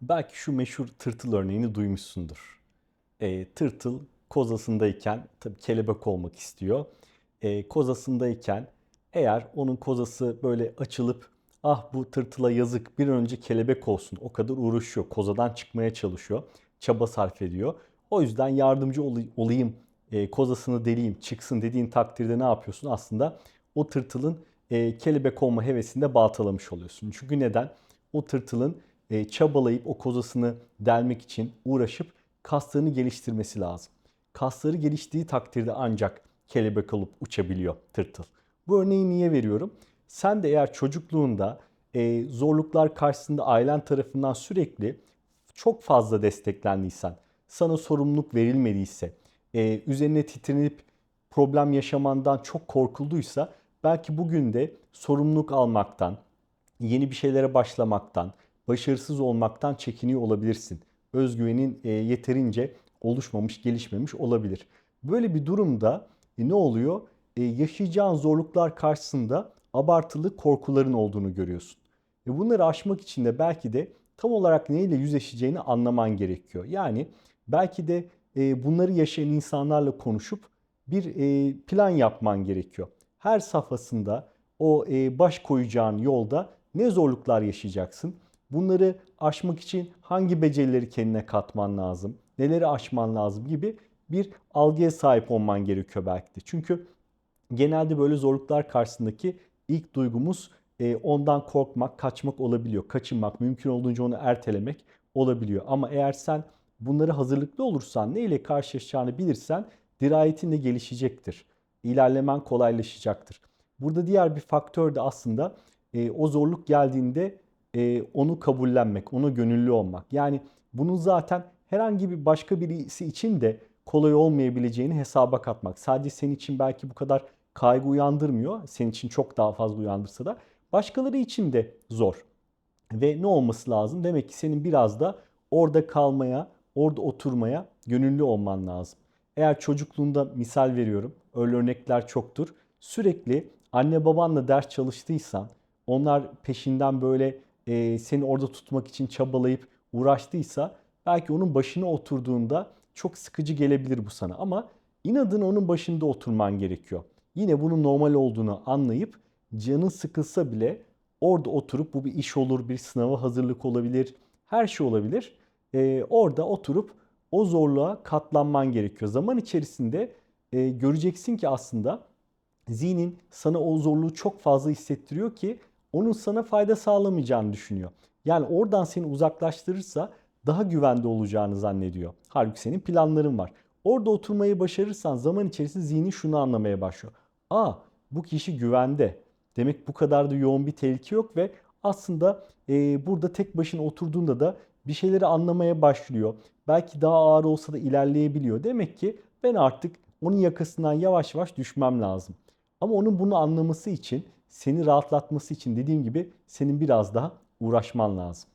Belki şu meşhur tırtıl örneğini duymuşsundur. E, tırtıl kozasındayken tabii kelebek olmak istiyor. E, kozasındayken eğer onun kozası böyle açılıp ah bu tırtıla yazık bir önce kelebek olsun o kadar uğraşıyor kozadan çıkmaya çalışıyor çaba sarf ediyor. O yüzden yardımcı ol- olayım e, kozasını deleyim çıksın dediğin takdirde ne yapıyorsun aslında o tırtılın e, kelebek olma hevesini de baltalamış oluyorsun. Çünkü neden? O tırtılın çabalayıp o kozasını delmek için uğraşıp kaslarını geliştirmesi lazım. Kasları geliştiği takdirde ancak kelebek olup uçabiliyor tırtıl. Bu örneği niye veriyorum? Sen de eğer çocukluğunda e, zorluklar karşısında ailen tarafından sürekli çok fazla desteklendiysen, sana sorumluluk verilmediyse, e, üzerine titrenip problem yaşamandan çok korkulduysa belki bugün de sorumluluk almaktan, yeni bir şeylere başlamaktan, başarısız olmaktan çekiniyor olabilirsin. Özgüvenin e, yeterince oluşmamış, gelişmemiş olabilir. Böyle bir durumda e, ne oluyor? E, yaşayacağın zorluklar karşısında abartılı korkuların olduğunu görüyorsun. Bunları aşmak için de belki de tam olarak neyle yüzleşeceğini anlaman gerekiyor. Yani belki de bunları yaşayan insanlarla konuşup bir plan yapman gerekiyor. Her safhasında o baş koyacağın yolda ne zorluklar yaşayacaksın? Bunları aşmak için hangi becerileri kendine katman lazım? Neleri aşman lazım gibi bir algıya sahip olman gerekiyor belki de. Çünkü genelde böyle zorluklar karşısındaki ilk duygumuz e, ondan korkmak, kaçmak olabiliyor. Kaçınmak, mümkün olduğunca onu ertelemek olabiliyor. Ama eğer sen bunları hazırlıklı olursan, ne ile karşılaşacağını bilirsen dirayetin de gelişecektir. İlerlemen kolaylaşacaktır. Burada diğer bir faktör de aslında e, o zorluk geldiğinde e, onu kabullenmek, ona gönüllü olmak. Yani bunun zaten herhangi bir başka birisi için de kolay olmayabileceğini hesaba katmak. Sadece senin için belki bu kadar kaygı uyandırmıyor. Senin için çok daha fazla uyandırsa da başkaları için de zor. Ve ne olması lazım? Demek ki senin biraz da orada kalmaya, orada oturmaya gönüllü olman lazım. Eğer çocukluğunda misal veriyorum, öyle örnekler çoktur. Sürekli anne babanla ders çalıştıysan, onlar peşinden böyle e, seni orada tutmak için çabalayıp uğraştıysa belki onun başına oturduğunda çok sıkıcı gelebilir bu sana ama inadına onun başında oturman gerekiyor. Yine bunun normal olduğunu anlayıp canın sıkılsa bile orada oturup bu bir iş olur, bir sınava hazırlık olabilir, her şey olabilir. Ee, orada oturup o zorluğa katlanman gerekiyor. Zaman içerisinde e, göreceksin ki aslında zihnin sana o zorluğu çok fazla hissettiriyor ki onun sana fayda sağlamayacağını düşünüyor. Yani oradan seni uzaklaştırırsa daha güvende olacağını zannediyor. Halbuki senin planların var. Orada oturmayı başarırsan zaman içerisinde zihnin şunu anlamaya başlıyor. Aa bu kişi güvende. Demek bu kadar da yoğun bir tehlike yok ve aslında e, burada tek başına oturduğunda da bir şeyleri anlamaya başlıyor. Belki daha ağır olsa da ilerleyebiliyor. Demek ki ben artık onun yakasından yavaş yavaş düşmem lazım. Ama onun bunu anlaması için, seni rahatlatması için dediğim gibi senin biraz daha uğraşman lazım.